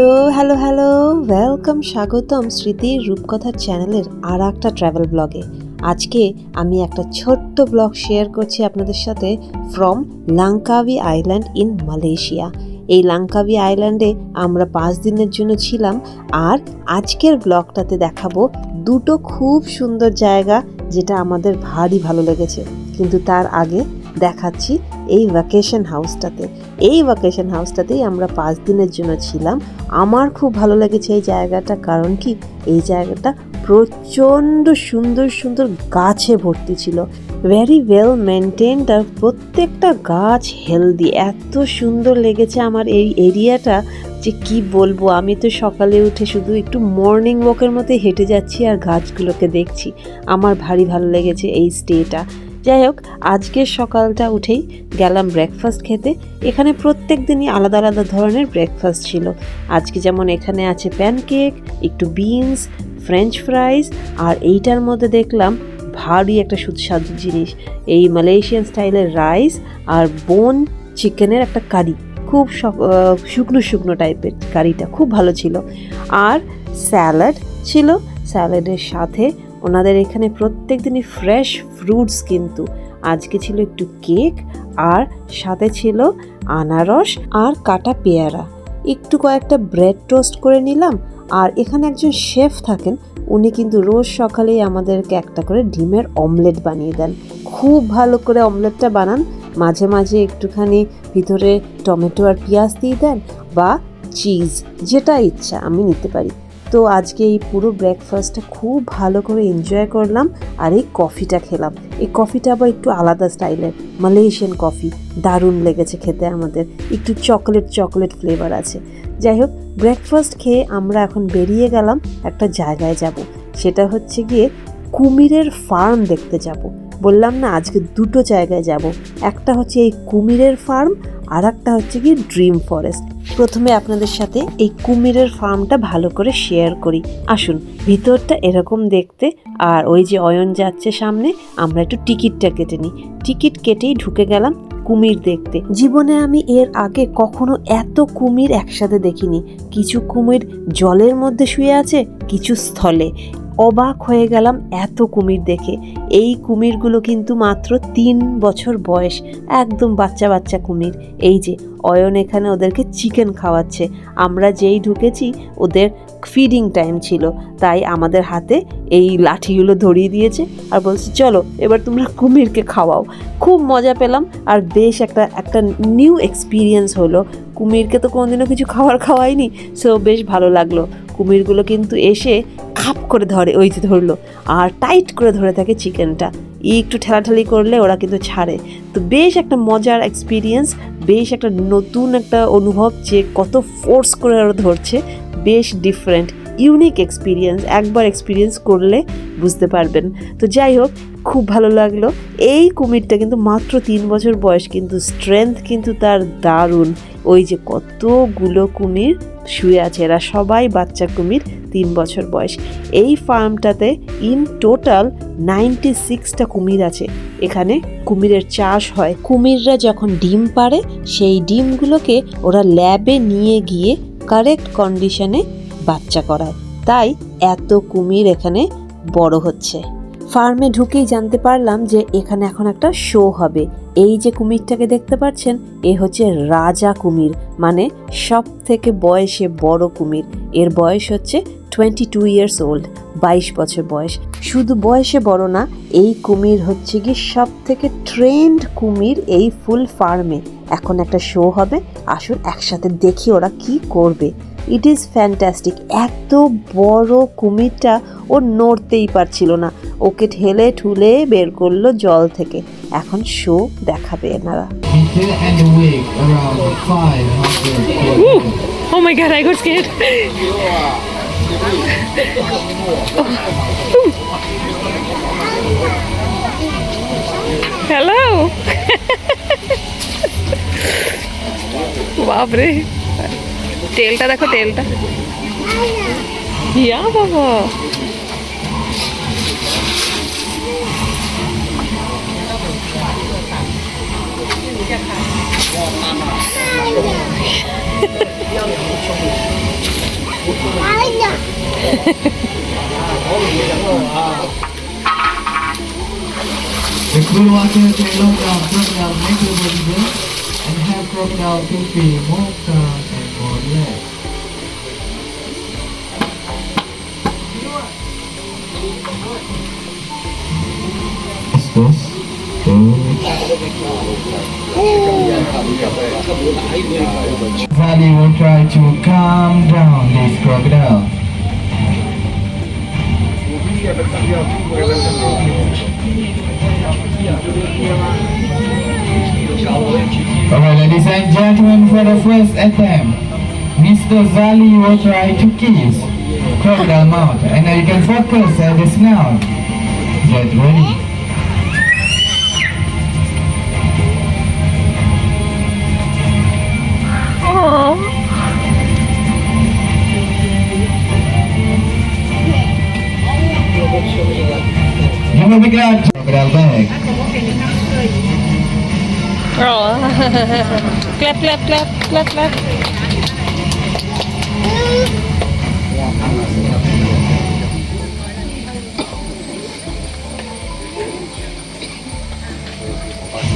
Hello hello hello. Welcome স্বাগতম স্মৃতির রূপকথার চ্যানেলের আর একটা ট্রাভেল ব্লগে আজকে আমি একটা ছোট্ট ব্লগ শেয়ার করছি আপনাদের সাথে from Langkawi island in Malaysia এই লাঙ্কাভি আইল্যান্ডে আমরা পাঁচ দিনের জন্য ছিলাম আর আজকের ব্লগটাতে দেখাবো দুটো খুব সুন্দর জায়গা যেটা আমাদের ভারী ভালো লেগেছে। কিন্তু তার আগে দেখাচ্ছি এই ভ্যাকেশন হাউসটাতে এই ভ্যাকেশন হাউসটাতেই আমরা পাঁচ দিনের জন্য ছিলাম। আমার খুব ভালো লেগেছে এই জায়গাটা কারণ কি? এই জায়গাটা প্রচণ্ড সুন্দর সুন্দর গাছে ভর্তি ছিল। ভেরি ওয়েল মেনটেন্ড আর প্রত্যেকটা গাছ হেলদি এত সুন্দর লেগেছে আমার এই এরিয়াটা যে কি বলব? আমি তো সকালে উঠে শুধু একটু মর্নিং ওয়াকের মধ্যে হেঁটে যাচ্ছি আর গাছগুলোকে দেখছি। আমার ভারী ভালো লেগেছে এই স্টেটা যাই হোক, আজকের সকালটা উঠেই গেলাম ব্রেকফাস্ট খেতে। এখানে প্রত্যেক দিনই আলাদা আলাদা ধরনের ব্রেকফাস্ট ছিল। আজকে যেমন এখানে আছে প্যানকেক একটু বিনস ফ্রেঞ্চ ফ্রাইজ আর এইটার মধ্যে দেখলাম ভারী একটা সুস্বাদু জিনিস। এই মালয়েশিয়ান স্টাইলের রাইস আর বোন চিকেনের একটা কারি খুব শুকনো শুকনো টাইপের কারিটা খুব ভালো ছিল। আর স্যালাড ছিল। স্যালাডের সাথে ওনাদের এখানে প্রত্যেক দিনই ফ্রেশ ফ্রুটস কিন্তু। আজকে ছিল একটু কেক আর সাথে ছিল আনারস আর কাটা পেয়ারা। একটু কয়েকটা ব্রেড টোস্ট করে নিলাম, আর এখানে একজন শেফ থাকেন, উনি কিন্তু রোজ সকালেই আমাদেরকে একটা করে ডিমের অমলেট বানিয়ে দেন। খুব ভালো করে অমলেটটা বানান, মাঝে মাঝে একটুখানি ভিতরে টমেটো আর পেঁয়াজ দিয়ে দেন, বা চিজ যেটা ইচ্ছা, আমি নিতে পারি। তো আজকে এই পুরো ব্রেকফাস্টটা খুব ভালো করে এনজয় করলাম আর এই কফিটা খেলাম। এই কফিটা আবার একটু আলাদা স্টাইলের মালয়েশিয়ান কফি দারুণ লেগেছে খেতে আমাদের। একটু চকলেট চকলেট ফ্লেভার আছে। যাই হোক ব্রেকফাস্ট খেয়ে আমরা এখন বেরিয়ে গেলাম একটা জায়গায় যাব। সেটা হচ্ছে গিয়ে কুমিরের ফার্ম দেখতে যাব। বললাম না, আজকে দুটো জায়গায় যাব। একটা হচ্ছে এই কুমিরের ফার্ম আর একটা হচ্ছে কি ড্রিম ফরেস্ট। প্রথমে আপনাদের সাথে এই কুমিরের ফার্মটা ভালো করে শেয়ার করি। আসুন, ভিতরটা এরকম দেখতে আর ওই যে অয়ন যাচ্ছে সামনে, আমরা একটু টিকিটটা কেটে নিই। টিকিট কেটেই ঢুকে গেলাম কুমির দেখতে। জীবনে আমি এর আগে কখনো এত কুমির একসাথে দেখিনি। কিছু কুমির জলের মধ্যে শুয়ে আছে, কিছু স্থলে। অবাক হয়ে গেলাম এত কুমির দেখে। এই কুমিরগুলো কিন্তু মাত্র তিন বছর বয়স। একদম বাচ্চা বাচ্চা কুমির। এই যে, অয়ন এখানে ওদেরকে চিকেন খাওয়াচ্ছে। আমরা যেই ঢুকেছি, ওদের ফিডিং টাইম ছিল। তাই আমাদের হাতে এই লাঠিগুলো ধরিয়ে দিয়েছে আর বলছে, চলো, এবার তোমরা কুমিরকে খাওয়াও। খুব মজা পেলাম আর বেশ একটা একটা নিউ এক্সপিরিয়েন্স হলো। কুমিরকে তো কোনোদিনও কিছু খাবার খাওয়াইনি সো বেশ ভালো লাগল। কুমিরগুলো কিন্তু এসে খাপ করে ধরে, ওই যে ধরলো, আর টাইট করে ধরে থাকে চিকেনটা। একটু ঠেলাঠালি করলে ওরা কিন্তু ছাড়ে। তো বেশ একটা মজার এক্সপিরিয়েন্স বেশ একটা নতুন একটা অনুভব যে কত ফোর্স করে ওরা ধরছে, বেশ ডিফারেন্ট ইউনিক এক্সপিরিয়েন্স একবার এক্সপিরিয়েন্স করলে বুঝতে পারবেন। তো যাই হোক, খুব ভালো লাগল। এই কুমিরটা কিন্তু মাত্র তিন বছর বয়স, কিন্তু স্ট্রেংথ কিন্তু তার দারুণ। ওই যে কতগুলো কুমির শুয়ে আছে এরা সবাই বাচ্চা কুমির তিন বছর বয়স। এই ফার্মটাতে ইন টোটাল নাইনটি সিক্সটা কুমির আছে। এখানে কুমিরের চাষ হয়। কুমিররা যখন ডিম পারে সেই ডিমগুলোকে ওরা ল্যাবে নিয়ে গিয়ে কারেক্ট কন্ডিশনে বাচ্চা করায়। তাই এত কুমির এখানে বড় হচ্ছে। ফার্মে ঢুকেই জানতে পারলাম যে এখানে এখন একটা শো হবে। এই যে কুমিরটাকে দেখতে পাচ্ছেন, এ হচ্ছে রাজা কুমির মানে সব থেকে বয়সে বড় কুমির। এর বয়স হচ্ছে টোয়েন্টি টু ইয়ার্স ওল্ড বাইশ বছর বয়স। শুধু বয়সে বড় না, এই কুমির হচ্ছে কি সব থেকে ট্রেন্ড কুমির এই ফুল ফার্মে। এখন একটা শো হবে, আসুন একসাথে দেখি ওরা কি করবে। ইট ইজ ফ্যান্টাস্টিক এত বড় কুমিরটা ও নড়তেই পারছিল না। ওকে ঠেলে ঠুলে বের করল জল থেকে। এখন শো দেখাবে এনারা। Wig around 500. Oh. হ্যালো বাপরে তেলটা দেখো তেলটা ইয়া বাবা The crew wanted to look down crocodile make the body and have crocodile to be more Estos, Sally will try to calm down this crocodile. Alright, ladies and gentlemen, for the first attempt, Mr. Zali valley or try to kiss crocodile mouth, and now you can focus at the smell. Get ready. You will be glad crocodile bag. Oh. clap, clap, clap, clap, clap.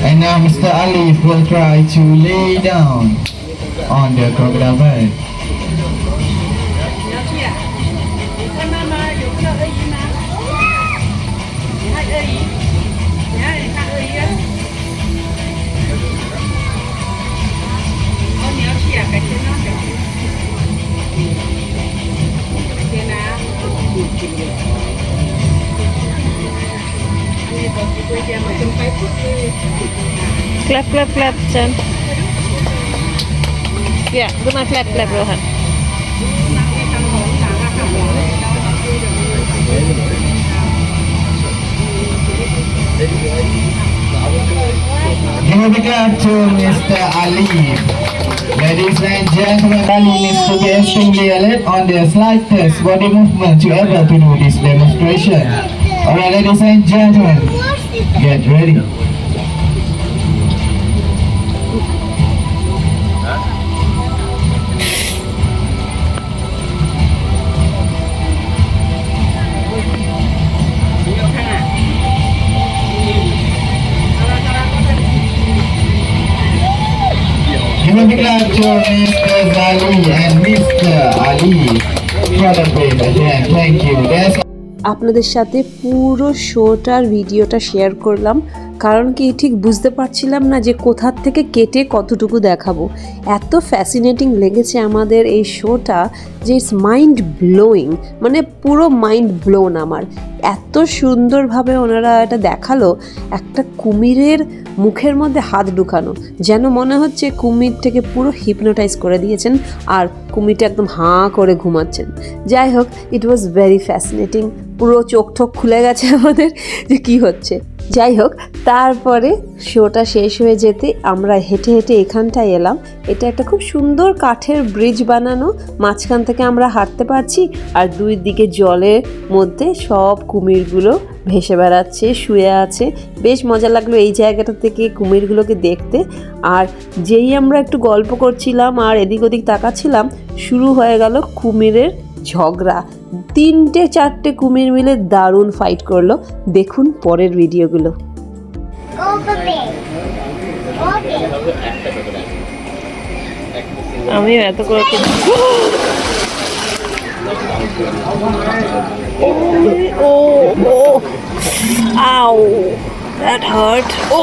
And now Mr. Alif will try to lay down on the crocodile bag. Clap clap clap Chan gue mau clap clap Rohan Give a big to Mr. Alif. Ladies and gentlemen, Ali needs to be extremely alert on the slightest body movement to ever to do this demonstration. Alright, ladies and gentlemen, get ready. আপনাদের সাথে পুরো শোটার ভিডিওটা share করলাম। কারণ কি ঠিক বুঝতে পারছিলাম না যে কোথার থেকে কেটে কতটুকু দেখাবো। এত ফ্যাসিনেটিং লেগেছে আমাদের এই শোটা যে ইটস মাইন্ড ব্লোয়িং মানে পুরো মাইন্ড ব্লোন আমার। এত সুন্দরভাবে ওনারা এটা দেখাল, একটা কুমিরের মুখের মধ্যে হাত ঢুকানো, যেন মনে হচ্ছে কুমির থেকে পুরো হিপনোটাইজ করে দিয়েছেন আর কুমিরটা একদম হাঁ করে ঘুমাচ্ছেন। যাই হোক ইট ওয়াজ ভেরি ফ্যাসিনেটিং পুরো চোখ ঠোক খুলে গেছে আমাদের যে কি হচ্ছে। যাই হোক তারপরে শোটা শেষ হয়ে যেতে আমরা হেঁটে হেঁটে এখানটায় এলাম। এটা একটা খুব সুন্দর কাঠের ব্রিজ বানানো। মাঝখান থেকে আমরা হাঁটতে পারছি আর দুই দিকে জলের মধ্যে সব কুমিরগুলো ভেসে বেড়াচ্ছে, শুয়ে আছে। বেশ মজা লাগল এই জায়গাটা থেকে কুমিরগুলোকে দেখতে। আর যেই আমরা একটু গল্প করছিলাম আর এদিক ওদিক তাকাচ্ছিলাম, শুরু হয়ে গেল কুমিরের ঝগড়া। তিনটে চারটে কুমির মিলে দারুণ ফাইট করল। দেখুন পরের ভিডিওগুলো আমি এত করে ও ও আও দ্যাট হার্ট ও।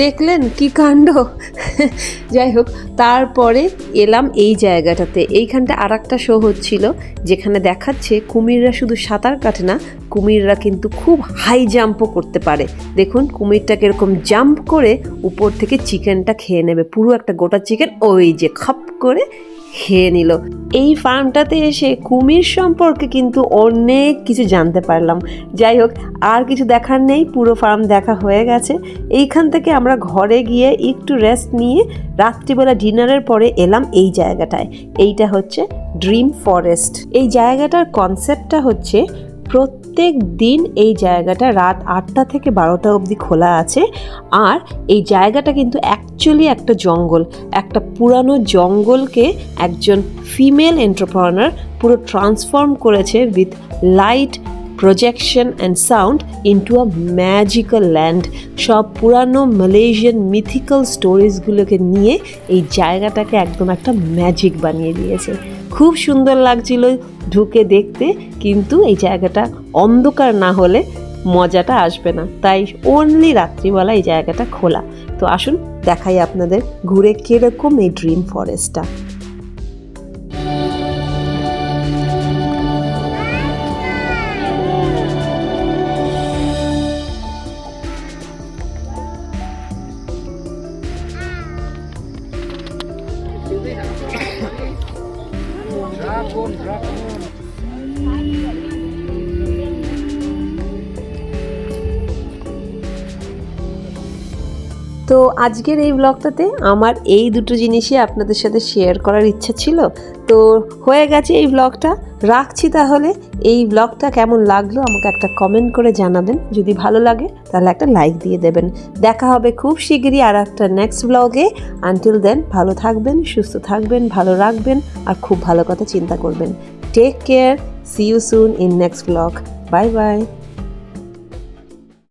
দেখলেন কি কাণ্ড? যাই হোক, তারপরে এলাম এই জায়গাটাতে। এইখানটা আর একটা শো হচ্ছিল, যেখানে দেখাচ্ছে কুমিররা শুধু সাঁতার কাটে না, কুমিররা কিন্তু খুব হাই জাম্পও করতে পারে। দেখুন কুমিরটাকে এরকম জাম্প করে উপর থেকে চিকেনটা খেয়ে নেবে। পুরো একটা গোটা চিকেন ওই যে খপ করে খেয়ে নিল। এই ফার্মটাতে এসে কুমির সম্পর্কে কিন্তু অনেক কিছু জানতে পারলাম। যাই হোক, আর কিছু দেখার নেই, পুরো ফার্ম দেখা হয়ে গেছে। এইখান থেকে আমরা ঘরে গিয়ে একটু রেস্ট নিয়ে রাত্রিবেলা ডিনারের পরে এলাম এই জায়গাটায়। এইটা হচ্ছে ড্রিম ফরেস্ট। এই জায়গাটার কনসেপ্টটা হচ্ছে প্রত্যেক দিন এই জায়গাটা রাত আটটা থেকে বারোটা অবধি খোলা আছে। আর এই জায়গাটা কিন্তু অ্যাকচুয়ালি একটা জঙ্গল। একটা পুরানো জঙ্গলকে একজন ফিমেল এন্টারপ্রনার পুরো ট্রান্সফর্ম করেছে with light projection and sound into a magical land সব পুরানো মালয়েশিয়ান মিথিক্যাল স্টোরিজগুলোকে নিয়ে এই জায়গাটাকে একদম একটা ম্যাজিক বানিয়ে দিয়েছে। খুব সুন্দর লাগছিল ঢুকে দেখতে, কিন্তু এই জায়গাটা অন্ধকার না হলে মজাটা আসবে না। তাই অনলি রাত্রিবেলা এই জায়গাটা খোলা। তো আসুন, দেখাই আপনাদের ঘুরে কীরকম এই ড্রিম ফরেস্টটা কোন তো আজকের এই ব্লগটাতে আমার এই দুটো জিনিসই আপনাদের সাথে শেয়ার করার ইচ্ছা ছিল। তো হয়ে গেছে এই ব্লগটা রাখছি তাহলে। এই ব্লগটা কেমন লাগল আমাকে একটা কমেন্ট করে জানাবেন। যদি ভালো লাগে, তাহলে একটা লাইক দিয়ে দেবেন। দেখা হবে খুব শিগগিরই আর একটা নেক্সট ব্লগে আনটিল দেন ভালো থাকবেন, সুস্থ থাকবেন, ভালো রাখবেন আর খুব ভালো কথা চিন্তা করবেন। Take care see you soon in next blog bye bye